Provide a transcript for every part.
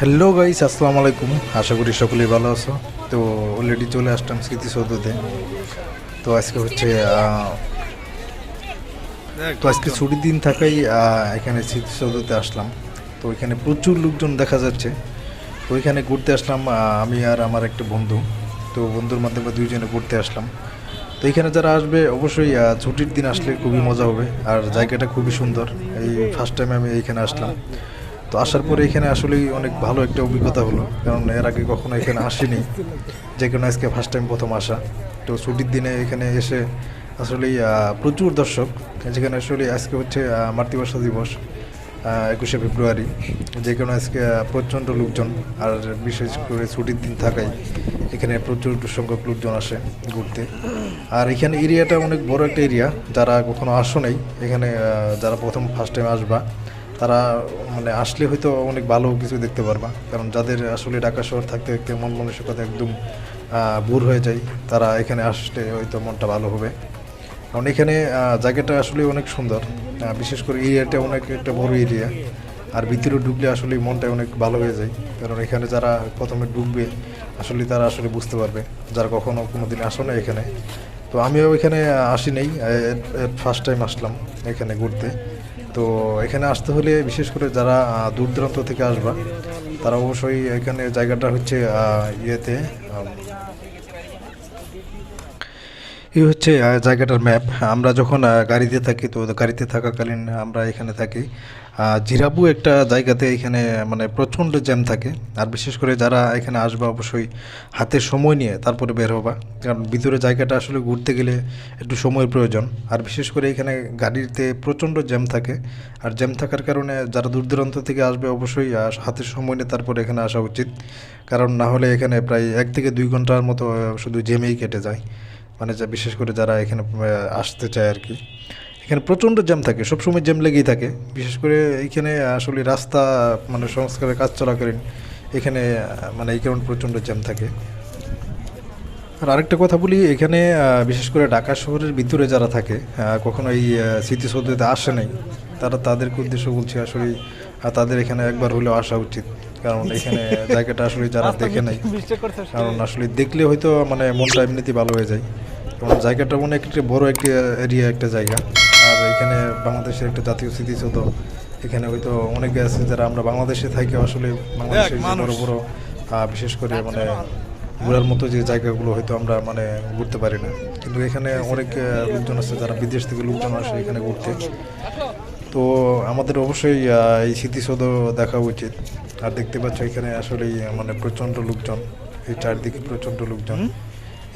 Hello guys আসসালামু আলাইকুম। আশা করি সকলেই ভালো আছো। তো অলরেডি চলে আসলাম স্মৃতিসৌধতে। তো আজকে হচ্ছে তো আজকে ছুটির দিন থাকাই এখানে স্মৃতিসৌধতে আসলাম। তো এখানে প্রচুর লোকজন দেখা যাচ্ছে। তো এখানে ঘুরতে আসলাম আমি আর আমার একটা বন্ধু। তো বন্ধুর মাধ্যমে দুইজনে ঘুরতে আসলাম। তো এখানে যারা আসবে, অবশ্যই ছুটির দিন আসলে খুবই মজা হবে। আর জায়গাটা খুবই সুন্দর। এই ফার্স্ট টাইম আমি এইখানে আসলাম। তো আসার পরে এখানে আসলেই অনেক ভালো একটা অভিজ্ঞতা হলো। কারণ এর আগে কখনো এখানে আসিনি। যে কোনো আজকে ফার্স্ট টাইম প্রথম আসা। তো ছুটির দিনে এখানে এসে আসলেই প্রচুর দর্শক। যেখানে আসলে আজকে হচ্ছে মাতৃভাষা দিবস একুশে ফেব্রুয়ারি। যে কোনো আজকে প্রচণ্ড লোকজন, আর বিশেষ করে ছুটির দিন থাকায় এখানে প্রচুর সংখ্যক লোকজন আসে ঘুরতে। আর এখানে এরিয়াটা অনেক বড় একটা এরিয়া। যারা কখনো আসো নাই, এখানে যারা প্রথম ফার্স্ট টাইম আসবা তারা মানে আসলে হয়তো অনেক ভালো কিছু দেখতে পারবা। কারণ যাদের আসলে ঢাকা শহর থাকতে থাকতে মন মানসিকতা একদম বুর হয়ে যায়, তারা এখানে আসলে হয়তো মনটা ভালো হবে। কারণ এখানে জায়গাটা আসলে অনেক সুন্দর। বিশেষ করে এরিয়াটা অনেক একটা বড় এরিয়া। আর ভিতরে ঢুকলে আসলে মনটা অনেক ভালো হয়ে যায়। কারণ এখানে যারা প্রথমে ঢুকবে, আসলে তারা আসলে বুঝতে পারবে। যারা কখনো কোনো দিন আসো না এখানে। তো আমিও এখানে আসি নেই। ফার্স্ট টাইম আসলাম এখানে ঘুরতে। তো এখানে আসতে হলে বিশেষ করে যারা দূর দূরান্ত থেকে আসবা, তারা অবশ্যই এখানে জায়গাটা হচ্ছে ইয়েতে এই হচ্ছে জায়গাটার ম্যাপ। আমরা যখন গাড়িতে থাকি, তো গাড়িতে থাকাকালীন আমরা এখানে থাকি। জিরাবু একটা জায়গাতে এখানে মানে প্রচণ্ড জ্যাম থাকে। আর বিশেষ করে যারা এখানে আসবা অবশ্যই হাতে সময় নিয়ে তারপরে বের হবা। কারণ ভিতরে জায়গাটা আসলে ঘুরতে গেলে একটু সময়ের প্রয়োজন। আর বিশেষ করে এখানে গাড়িতে প্রচণ্ড জ্যাম থাকে। আর জ্যাম থাকার কারণে যারা দূর দূরান্ত থেকে আসবে অবশ্যই হাতে সময় নিয়ে তারপরে এখানে আসা উচিত। কারণ না হলে এখানে প্রায় এক থেকে দুই ঘণ্টার মতো শুধু জ্যামেই কেটে যায়। মানে যা, বিশেষ করে যারা এখানে আসতে চায় আর কি। এখানে প্রচণ্ড জ্যাম থাকে সবসময় জ্যাম লেগেই থাকে। বিশেষ করে এইখানে আসলে রাস্তা মানে সংস্কারের কাজ চলাকালীন এখানে মানে এই কারণে প্রচণ্ড জ্যাম থাকে। আর আরেকটা কথা বলি এখানে বিশেষ করে ঢাকা শহরের ভিতরে যারা থাকে কখনো এই স্মৃতিসৌধতে আসে নাই তারা তাদেরকে উদ্দেশ্য বলছে আসলে তাদের এখানে একবার হলেও আসা উচিত। কারণ এখানে জায়গাটা আসলে যারা দেখে নাই কারণ আসলে দেখলে হয়তো মানে মনটা এমনিতেই ভালো হয়ে যায়। কারণ জায়গাটা অনেক একটা বড় একটা এরিয়া একটা জায়গা। আর এখানে বাংলাদেশের একটা জাতীয় স্মৃতিসৌধ। এখানে হয়তো অনেকে আছে যারা আমরা বাংলাদেশে থাকি আসলে বাংলাদেশের বড় বড় বিশেষ করে মানে ঘোরার মতো যে জায়গাগুলো হয়তো আমরা মানে ঘুরতে পারি না। কিন্তু এখানে অনেক লোকজন আছে যারা বিদেশ থেকে লোকজন আসে এখানে ঘুরতে। তো আমাদের অবশ্যই এই স্মৃতিসৌধ দেখা উচিত। আর দেখতে পাচ্ছ এখানে আসলেই মানে প্রচণ্ড লোকজন। এই চারদিকে প্রচণ্ড লোকজন।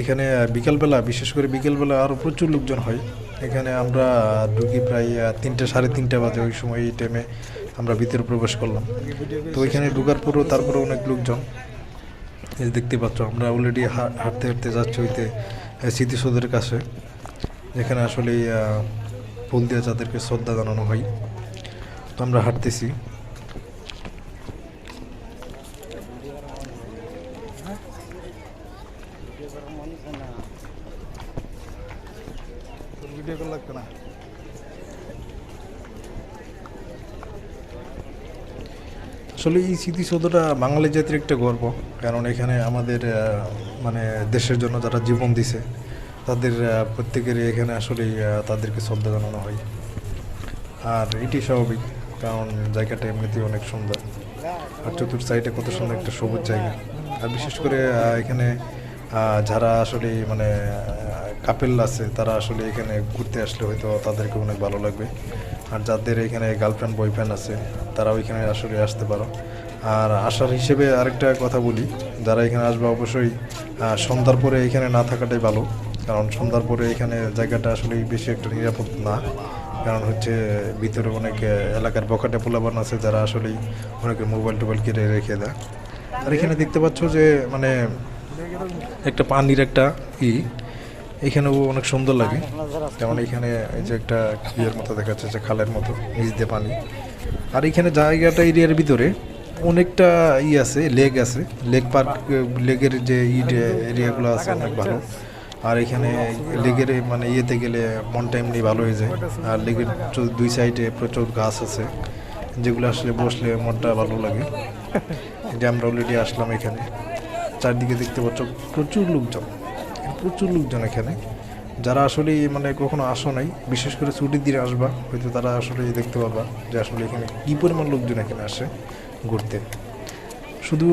এখানে বিকেলবেলা বিশেষ করে বিকেলবেলা আরও প্রচুর লোকজন হয়। এখানে আমরা ঢুকি প্রায় তিনটে, সাড়ে তিনটে বাজে ওই সময়, এই টাইমে আমরা ভিতরে প্রবেশ করলাম। তো ওইখানে ঢুকার পরও তারপরে অনেক লোকজন। এই দেখতে পাচ্ছ, আমরা অলরেডি হাঁটতে হাঁটতে যাচ্ছি ওইতে স্মৃতিসৌধের কাছে। যেখানে আসলে ফুল দিয়ে যাদেরকে শ্রদ্ধা জানানো হয়। তো আমরা হাঁটতেছি ভিডিও কল লাগতো না আসলে এই স্মৃতিসৌধটা বাঙালি জাতির একটা গর্ব। কারণ এখানে আমাদের মানে দেশের জন্য যারা জীবন দিছে, তাদের প্রত্যেকেরই এখানে আসলেই তাদেরকে শ্রদ্ধা জানানো হয়। আর এটি স্বাভাবিক, কারণ জায়গাটা এমনিতেই অনেক সুন্দর। আর চতুর্থ সাইডে কত সুন্দর একটা সবুজ জায়গা। আর বিশেষ করে এখানে যারা আসলে মানে কাপেল আছে, তারা আসলে এখানে ঘুরতে আসলে হয়তো তাদেরকে অনেক ভালো লাগবে। আর যাদের এখানে গার্লফ্রেন্ড বয়ফ্রেন্ড আছে, তারাও এখানে আসলে আসতে পারো। আর আসার হিসেবে আরেকটা কথা বলি, যারা এখানে আসবে অবশ্যই সন্ধ্যার পরে এখানে না থাকাটাই ভালো। কারণ সন্ধ্যার পরে এখানে জায়গাটা আসলে বেশি একটা নিরাপদ না। কারণ হচ্ছে ভিতরে অনেক এলাকার বখাটে পোলাবান আছে, যারা আসলেই অনেকে মোবাইল টোবাইল কেটে রেখে দেয়। আর এখানে দেখতে পাচ্ছ যে মানে একটা পানির একটা ই। এখানেও অনেক সুন্দর লাগে। যেমন এখানে এই যে একটা ইয়ের মতো দেখা যাচ্ছে যে খালের মতো নিচ দিয়ে পানি। আর এখানে জায়গাটা এরিয়ার ভিতরে অনেকটা ই আছে লেক আছে। লেক পার্ক লেকের যে ই এরিয়াগুলো আছে অনেক ভালো। আর এখানে লেকের মানে ইয়েতে গেলে মনটা এমনি ভালো হয়ে যায়। আর লেকের দুই সাইডে প্রচুর গাছ আছে। যেগুলো আসলে বসলে মনটা ভালো লাগে। যে আমরা অলরেডি আসলাম এখানে। চারদিকে দেখতে পাচ্ছ প্রচুর লোকজন। প্রচুর লোকজন এখানে যারা আসলে মানে কখনো আসো নাই বিশেষ করে ছুটির দিনে আসবা হয়তো তারা আসলে দেখতে পাবা যে আসলে এখানে কী পরিমাণ লোকজন এখানে আসে ঘুরতে। শুধু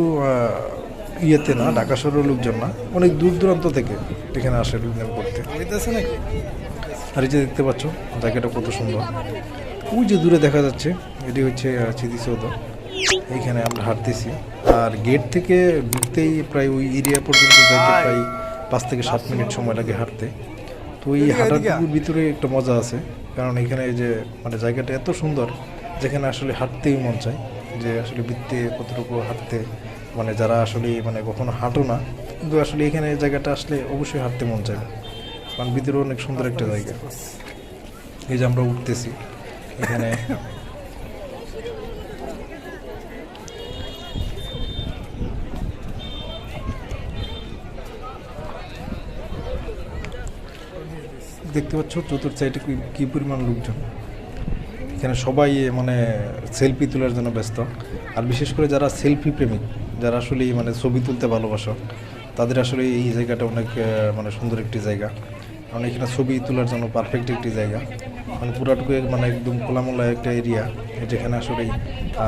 ইয়েতে না ঢাকা শহরের লোকজন না অনেক দূর দূরান্ত থেকে এখানে আসে লোকজন করতে আর এই যে দেখতে পাচ্ছ জায়গাটা কত সুন্দর। ওই যে দূরে দেখা যাচ্ছে এটি হচ্ছে স্মৃতিসৌধ। এইখানে আমরা হাঁটতেছি। আর গেট থেকে ঢুকতেই প্রায় ওই এরিয়া পর্যন্ত যাইতে প্রায় পাঁচ থেকে সাত মিনিট সময় লাগে হাঁটতে। তো এই হাঁটাটুকুর ভিতরে একটা মজা আছে কারণ এখানে এই যে মানে জায়গাটা এত সুন্দর যেখানে আসলে হাঁটতেই মন চায় যে আসলে বৃত্তে কতটুকু হাঁটতে মানে যারা আসলে মানে কখনো হাঁটো না কিন্তু আসলে এখানে এই জায়গাটা আসলে অবশ্যই হাঁটতে মন চায়। কারণ ভিতরে অনেক সুন্দর একটা জায়গা। এই যে আমরা উঠতেছি এখানে দেখতে পাচ্ছ চতুর্থ সাইডে কি- পরিমাণ লোকজন। এখানে সবাই মানে সেলফি তোলার জন্য ব্যস্ত। আর বিশেষ করে যারা সেলফি প্রেমিক যারা আসলে মানে ছবি তুলতে ভালোবাসো তাদের আসলে এই জায়গাটা অনেক মানে সুন্দর একটি জায়গা। কারণ এখানে ছবি তোলার জন্য পারফেক্ট একটি জায়গা। মানে পুরাটুকু মানে একদম খোলামোলা একটা এরিয়া যেখানে আসলে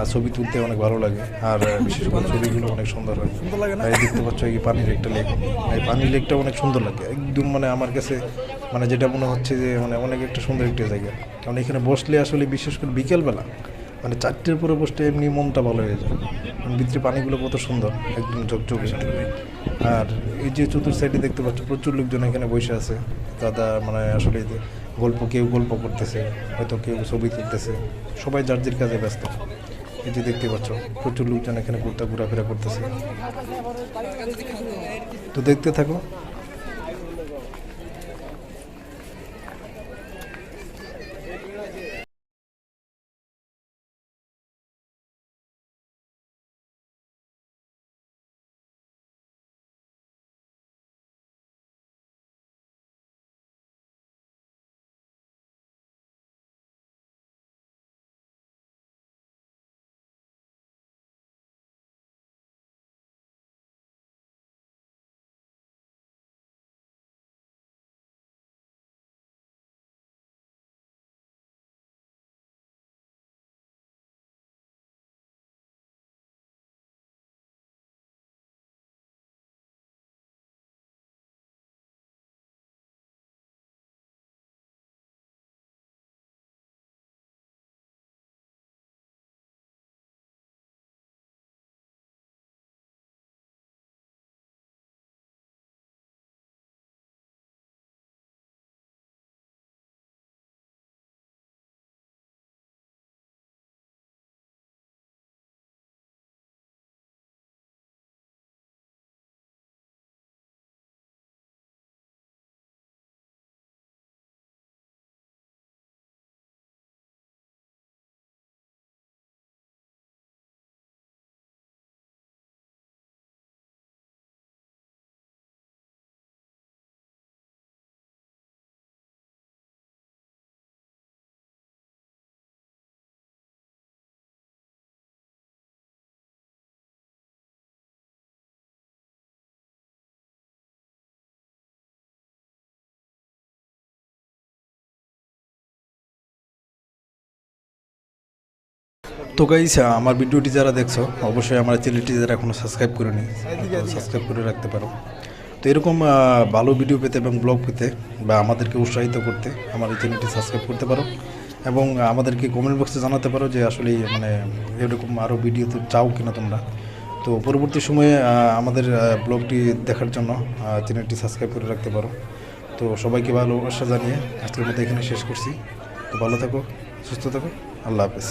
ছবি তুলতে অনেক ভালো লাগে। আর বিশেষ করে ছবিগুলো অনেক সুন্দর হয়। সুন্দর লাগে না? দেখতে পাচ্ছ এই পানির একটা লেক এই পানির লেকটা অনেক সুন্দর লাগে। একদম মানে আমার কাছে মানে যেটা মনে হচ্ছে যে মানে অনেক একটা সুন্দর একটা জায়গা। কারণ এখানে বসলে আসলে বিশেষ করে বিকেলবেলা মানে চারটের পরে বসলে এমনি মনটা ভালো হয়ে যায়। ভিতরে পানিগুলো কত সুন্দর, একদম ঝকঝকে আর এই যে চতুর্থ সাইডে দেখতে পাচ্ছ প্রচুর লোকজন এখানে বসে আছে। দাদা মানে আসলে গল্প কেউ গল্প করতেছে, হয়তো কেউ ছবি তুলতেছে। সবাই যার যার কাজে ব্যস্ত। এই যে দেখতে পাচ্ছ, প্রচুর লোকজন এখানে ঘুরতে ঘোরাফেরা করতেছে। তো দেখতে থাকো। তো গাইস আমার ভিডিওটি যারা দেখছ, অবশ্যই আমার চ্যানেলটি যারা এখনও সাবস্ক্রাইব করেনি সাবস্ক্রাইব করে রাখতে পারো। তো এরকম ভালো ভিডিও পেতে এবং ব্লগ পেতে বা আমাদেরকে উৎসাহিত করতে আমার এই চ্যানেলটি সাবস্ক্রাইব করতে পারো এবং আমাদেরকে কমেন্ট বক্সে জানাতে পারো যে আসলে মানে এরকম আরও ভিডিও তো চাও কিনা তোমরা। তো পরবর্তী সময়ে আমাদের ব্লগটি দেখার জন্য চ্যানেলটি সাবস্ক্রাইব করে রাখতে পারো। তো সবাইকে ভালোবাসা জানিয়ে আজকের মধ্যে এখানে শেষ করছি। তো ভালো থাকো, সুস্থ থাকো, আল্লাহ হাফেজ।